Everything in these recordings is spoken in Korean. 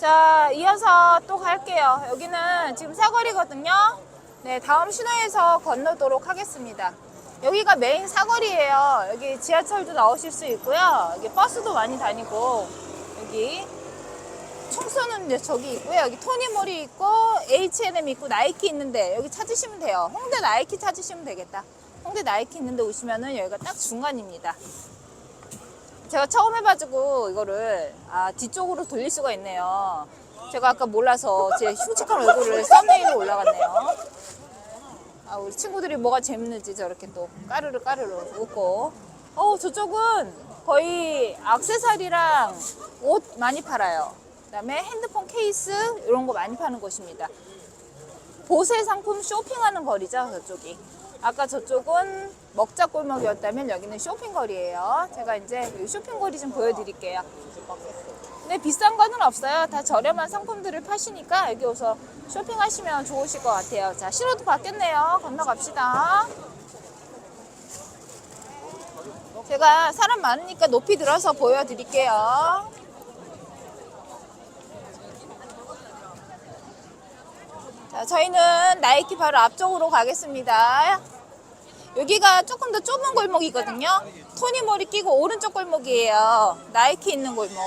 자, 이어서 또 갈게요. 여기는 지금 사거리거든요. 네, 다음 신호에서 건너도록 하겠습니다. 여기가 메인 사거리예요. 여기 지하철도 나오실 수 있고요. 여기 버스도 많이 다니고 여기 총선은 저기 있고요. 여기 토니몰이 있고 H&M 있고 나이키 있는데 여기 찾으시면 돼요. 홍대 나이키 찾으시면 되겠다. 홍대 나이키 있는데 오시면은 여기가 딱 중간입니다. 제가 처음 해가지고 이거를 아 뒤쪽으로 돌릴 수가 있네요. 제가 아까 몰라서 제 흉측한 얼굴을 썸네일로 올라갔네요. 아 우리 친구들이 뭐가 재밌는지 저렇게 또 까르르 까르르 웃고. 어 저쪽은 거의 악세사리랑 옷 많이 팔아요. 그다음에 핸드폰 케이스 이런 거 많이 파는 곳입니다. 보세 상품 쇼핑하는 거리죠 저쪽이. 아까 저쪽은 먹자 골목이었다면 여기는 쇼핑거리예요. 제가 이제 이 쇼핑거리 좀 보여드릴게요. 근데 비싼 거는 없어요. 다 저렴한 상품들을 파시니까 여기 오서 쇼핑하시면 좋으실 것 같아요. 자, 신호도 바뀌었네요. 건너갑시다. 제가 사람 많으니까 높이 들어서 보여드릴게요. 자, 저희는 나이키 바로 앞쪽으로 가겠습니다. 여기가 조금 더 좁은 골목이거든요. 토니몰이 끼고 오른쪽 골목이에요. 나이키 있는 골목.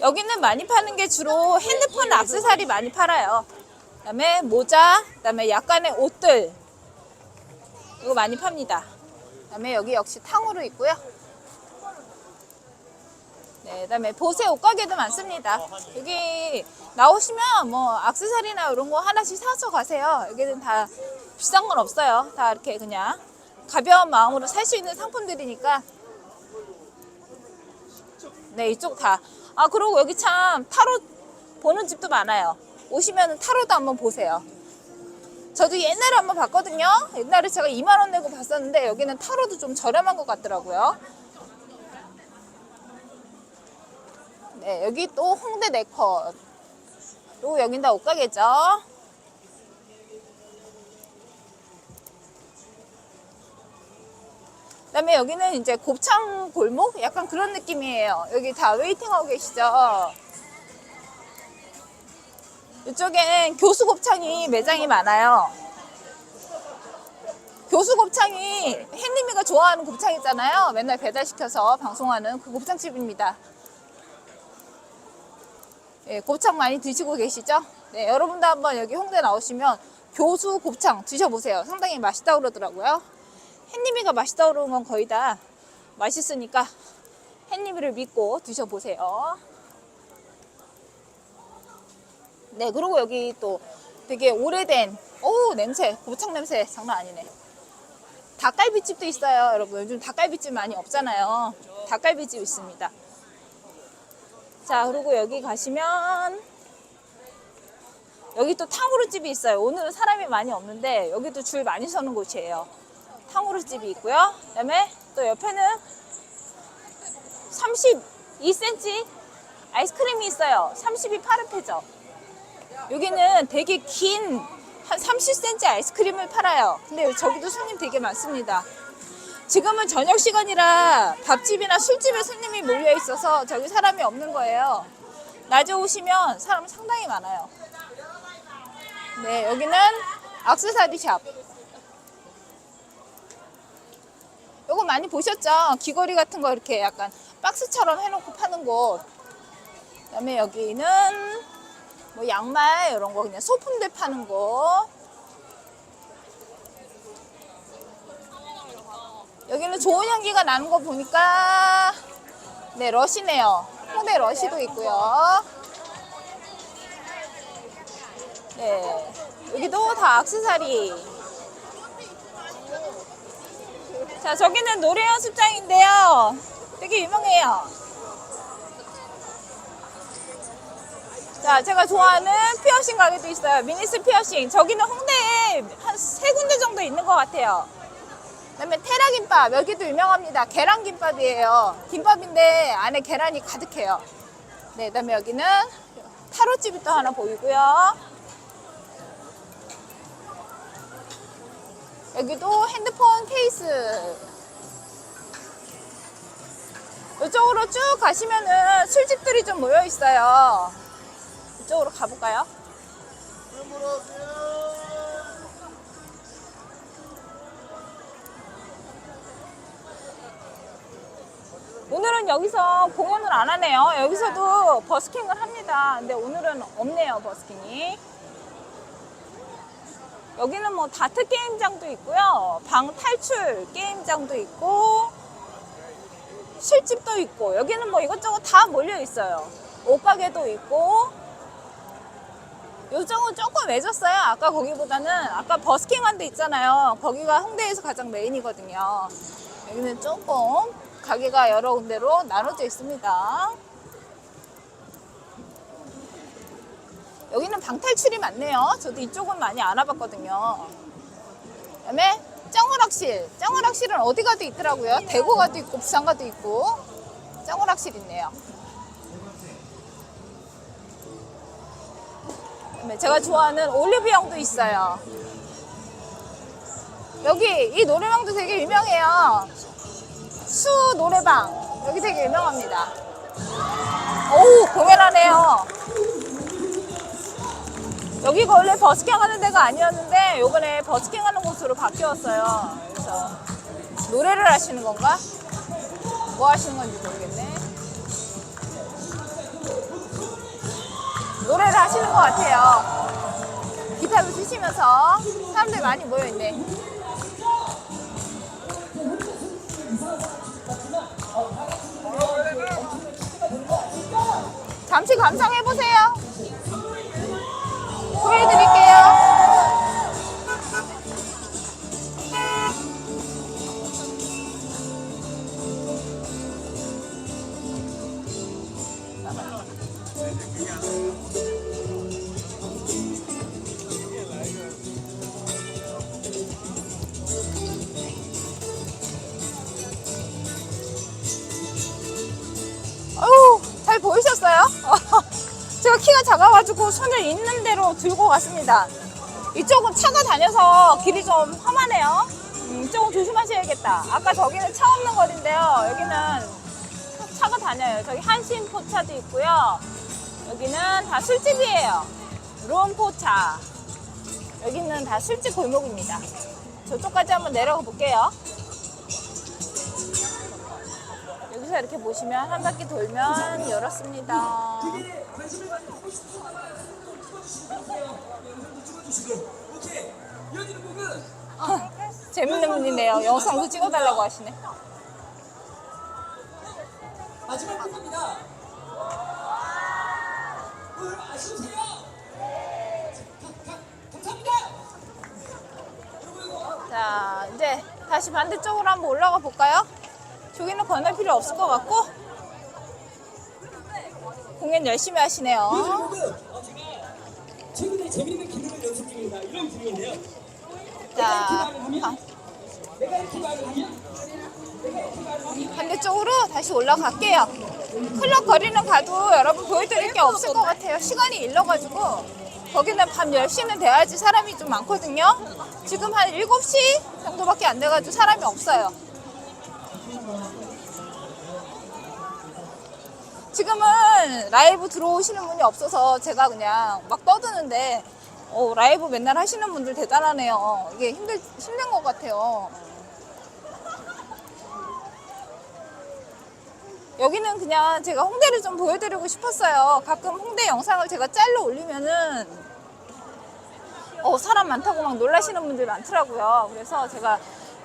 여기는 많이 파는 게 주로 핸드폰 액세서리 많이 팔아요. 그다음에 모자, 그다음에 약간의 옷들 이거 많이 팝니다. 그다음에 여기 역시 탕후루 있고요. 네, 그다음에 보세 옷가게도 많습니다. 여기 나오시면 뭐 액세서리나 이런 거 하나씩 사서 가세요. 여기는 다 비싼 건 없어요. 다 이렇게 그냥 가벼운 마음으로 살 수 있는 상품들이니까. 네, 이쪽 다. 아, 그리고 여기 참 타로 보는 집도 많아요. 오시면 타로도 한번 보세요. 저도 옛날에 한번 봤거든요. 옛날에 제가 2만 원 내고 봤었는데 여기는 타로도 좀 저렴한 것 같더라고요. 네, 여기 또 홍대 네컷. 또 여긴 다 옷가게죠. 그 다음에 여기는 이제 곱창 골목 약간 그런 느낌이에요. 여기 다 웨이팅하고 계시죠. 이쪽엔 교수 곱창이 매장이 많아요. 교수 곱창이 햇님이가 좋아하는 곱창 있잖아요. 맨날 배달시켜서 방송하는 그 곱창집입니다. 예, 곱창 많이 드시고 계시죠? 네, 여러분도 한번 여기 홍대 나오시면 교수 곱창 드셔보세요. 상당히 맛있다고 그러더라고요. 햇님이가 맛있다고 그러는 건 거의 다 맛있으니까 햇님이를 믿고 드셔보세요. 네, 그리고 여기 또 되게 오래된, 오, 냄새, 곱창 냄새 장난 아니네. 닭갈비집도 있어요, 여러분. 요즘 닭갈비집 많이 없잖아요. 닭갈비집 있습니다. 자, 그리고 여기 가시면 여기 또 탕후루 집이 있어요. 오늘은 사람이 많이 없는데 여기도 줄 많이 서는 곳이에요. 탕후루 집이 있고요. 그다음에 또 옆에는 32cm 아이스크림이 있어요. 32 파르페죠. 여기는 되게 긴 한 30cm 아이스크림을 팔아요. 근데 저기도 손님 되게 많습니다. 지금은 저녁 시간이라 밥집이나 술집에 손님이 몰려 있어서 저기 사람이 없는 거예요. 낮에 오시면 사람 상당히 많아요. 네, 여기는 악세사리 샵. 요거 많이 보셨죠? 귀걸이 같은 거 이렇게 약간 박스처럼 해놓고 파는 곳. 그 다음에 여기는 뭐 양말 이런 거 그냥 소품들 파는 곳. 여기는 좋은 향기가 나는 거 보니까 네 러시네요. 홍대 러시도 있고요. 네 여기도 다 악세사리. 자 저기는 노래 연습장인데요. 되게 유명해요. 자, 제가 좋아하는 피어싱 가게도 있어요. 미니스 피어싱. 저기는 홍대에 한 세 군데 정도 있는 것 같아요. 그다음에 테라김밥 여기도 유명합니다. 계란김밥이에요. 김밥인데 안에 계란이 가득해요. 네, 그다음에 여기는 타로집이 또 하나 보이고요. 여기도 핸드폰 케이스. 이쪽으로 쭉 가시면은 술집들이 좀 모여 있어요. 이쪽으로 가볼까요? 오늘은 여기서 공연을 안 하네요. 여기서도 버스킹을 합니다. 근데 오늘은 없네요, 버스킹이. 여기는 뭐 다트 게임장도 있고요. 방 탈출 게임장도 있고, 술집도 있고, 여기는 뭐 이것저것 다 몰려 있어요. 옷가게도 있고, 요정은 조금 외졌어요. 아까 거기보다는 아까 버스킹 한 데 있잖아요. 거기가 홍대에서 가장 메인이거든요. 여기는 조금 가게가 여러 군데로 나눠져 있습니다. 여기는 방탈출이 많네요. 저도 이쪽은 많이 안 와봤거든요. 그다음에 짱어락실. 짱어락실은 어디 가도 있더라고요. 대구 가도 있고 부산 가도 있고 짱어락실 있네요. 그다음에 제가 좋아하는 올리브영도 있어요. 여기 이 노래방도 되게 유명해요. 수 노래방 여기 되게 유명합니다. 오 공연하네요. 여기가 원래 버스킹 하는 데가 아니었는데 요번에 버스킹 하는 곳으로 바뀌었어요. 그래서 노래를 하시는 건가? 뭐 하시는 건지 모르겠네. 노래를 하시는 것 같아요. 기타도 치시면서 사람들이 많이 모여있네. 잠시 감상해보세요. 키가 작아가지고 손을 있는 대로 들고 갔습니다. 이쪽은 차가 다녀서 길이 좀 험하네요. 음, 이쪽은 조심하셔야겠다. 아까 저기는 차 없는 거리인데요. 여기는 차- 차가 다녀요. 저기 한신포차도 있고요. 여기는 다 술집이에요. 롬포차. 여기는 다 술집 골목입니다. 저쪽까지 한번 내려가 볼게요. 여기서 이렇게 보시면 한 바퀴 돌면 열었습니다. 재밌는 분이네요. 영상도 찍어달라고 하시네. 마지막 곡입니다. 오늘 아쉬우세요? 가- 가- 감사합니다. 여러분 이거 자, 이제 다시 반대쪽으로 한번 올라가 볼까요? 저기는 건널 필요 없을 것 같고. 공연 열심히 하시네요. 곡은 어, 최근에 재밌는 기능을 연습 중입니다. 이런 기능인데요. 자, 아, 하면 반대쪽으로 다시 올라갈게요. 클럽 거리는 가도 여러분 보여드릴 게 없을 것 같아요. 시간이 일러가지고. 거기는 밤 10시는 돼야지 사람이 좀 많거든요. 지금 한 7시 정도밖에 안 돼가지고 사람이 없어요. 지금은 라이브 들어오시는 분이 없어서 제가 그냥 막 떠드는데 어, 라이브 맨날 하시는 분들 대단하네요. 이게 힘들, 힘든 것 같아요. 여기는 그냥 제가 홍대를 좀 보여드리고 싶었어요. 가끔 홍대 영상을 제가 짤로 올리면은 어, 사람 많다고 막 놀라시는 분들이 많더라고요. 그래서 제가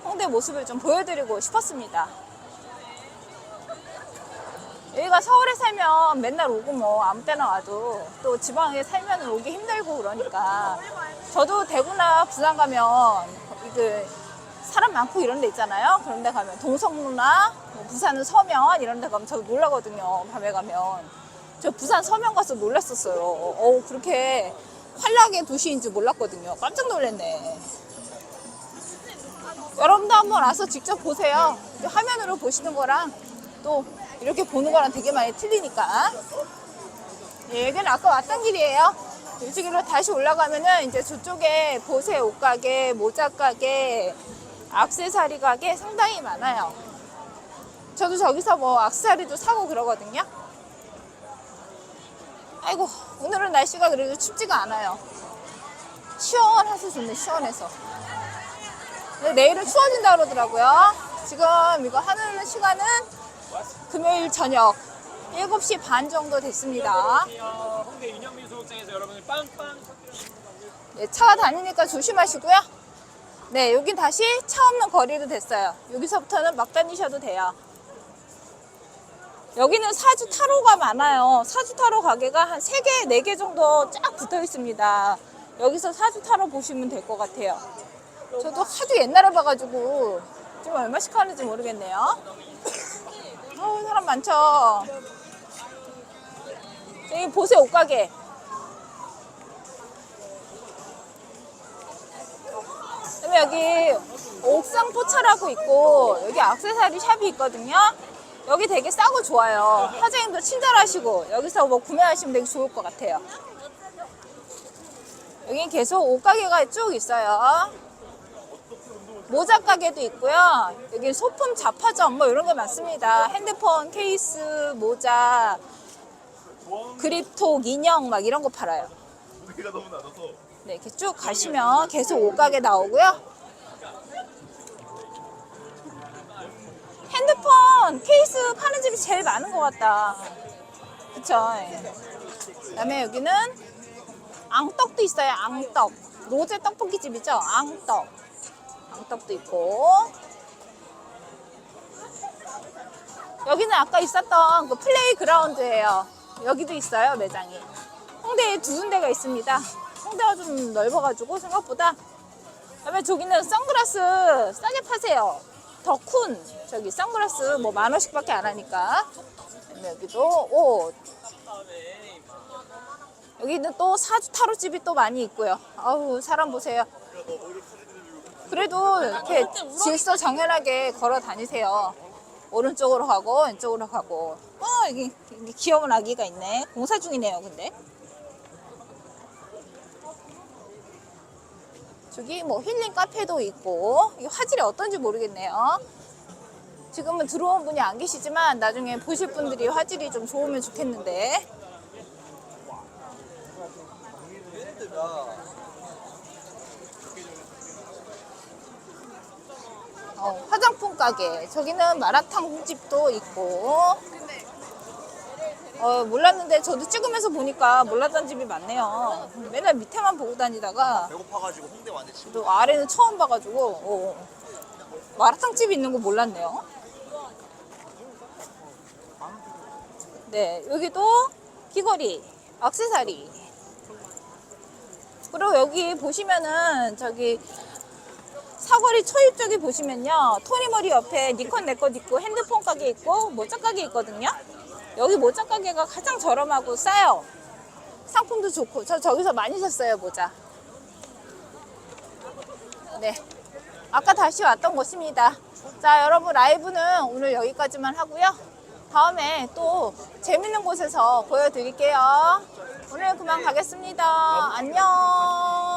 홍대 모습을 좀 보여드리고 싶었습니다. 여기가 서울에 살면 맨날 오고 뭐 아무 때나 와도 또 지방에 살면 오기 힘들고 그러니까 저도 대구나 부산 가면 그 사람 많고 이런 데 있잖아요. 그런 데 가면 동성로나 뭐 부산은 서면 이런 데 가면 저도 놀라거든요. 밤에 가면. 저 부산 서면 가서 놀랐었어요. 어 그렇게 환락의 도시인 줄 몰랐거든요. 깜짝 놀랐네. 여러분도 한번 와서 직접 보세요. 화면으로 보시는 거랑 또 이렇게 보는 거랑 되게 많이 틀리니까. 예, 여기는 아까 왔던 길이에요. 이쪽으로 다시 올라가면은 이제 저쪽에 보세 옷가게, 모자 가게, 악세사리 가게 상당히 많아요. 저도 저기서 뭐 악세사리도 사고 그러거든요. 아이고, 오늘은 날씨가 그래도 춥지가 않아요. 시원해서 좋네, 시원해서. 근데 내일은 추워진다 그러더라고요. 지금 이거 하는 시간은 금요일 저녁 7시 반 정도 됐습니다. 홍대 윤영민 소극장에서 여러분을 빵빵 네, 차 다니니까 조심하시고요. 네, 여긴 다시 차 없는 거리로 됐어요. 여기서부터는 막 다니셔도 돼요. 여기는 사주 타로가 많아요. 사주 타로 가게가 한 3개, 4개 정도 쫙 붙어 있습니다. 여기서 사주 타로 보시면 될 것 같아요. 저도 하도 옛날에 봐가지고 지금 얼마씩 하는지 모르겠네요. 어우, 사람 많죠? 여기 보세요, 옷가게. 그다음에 여기 옥상 포차라고 있고 여기 악세사리 샵이 있거든요. 여기 되게 싸고 좋아요. 사장님도 친절하시고 여기서 뭐 구매하시면 되게 좋을 것 같아요. 여기 계속 옷가게가 쭉 있어요. 모자 가게도 있고요. 여기 소품 잡화점 뭐 이런 게 많습니다. 핸드폰 케이스, 모자, 그립톡, 인형 막 이런 거 팔아요. 네, 이렇게 쭉 가시면 계속 옷가게 나오고요. 핸드폰 케이스 파는 집이 제일 많은 것 같다. 그쵸? 예. 그다음에 여기는 앙떡도 있어요. 앙떡. 로제 떡볶이 집이죠. 앙떡. 앙떡도 있고. 여기는 아까 있었던 그 플레이 그라운드예요. 여기도 있어요 매장이. 홍대에 두 군데가 있습니다. 홍대가 좀 넓어가지고 생각보다. 그다음에 저기는 선글라스 싸게 파세요. 덕훈 저기 선글라스 뭐 만 원씩밖에 안 하니까. 여기도 옷. 여기는 또 사주 타로 집이 또 많이 있고요. 아우 사람 보세요. 그래도 이렇게 질서 정연하게 걸어 다니세요. 오른쪽으로 가고 왼쪽으로 가고. 어 여기, 여기 귀여운 아기가 있네. 공사 중이네요, 근데. 저기 뭐 힐링 카페도 있고 이 화질이 어떤지 모르겠네요. 지금은 들어온 분이 안 계시지만 나중에 보실 분들이 화질이 좀 좋으면 좋겠는데. 어, 화장품 가게. 저기는 마라탕 집도 있고. 어, 몰랐는데 저도 찍으면서 보니까 몰랐던 집이 많네요. 맨날 밑에만 보고 다니다가 배고파가지고 홍대 왔는데 지금 또 아래는 처음 봐가지고 어, 마라탕 집이 있는 거 몰랐네요. 네, 여기도 귀걸이, 액세서리. 그리고 여기 보시면은 저기 사거리 초입 쪽에 보시면요 토니머리 옆에 니콘 내것 있고 핸드폰 가게 있고 모자 가게 있거든요. 여기 모자 가게가 가장 저렴하고 싸요. 상품도 좋고 저 저기서 많이 샀어요 모자. 네. 아까 다시 왔던 곳입니다. 자, 여러분 라이브는 오늘 여기까지만 하고요. 다음에 또 재밌는 곳에서 보여드릴게요. 오늘 그만 가겠습니다. 안녕.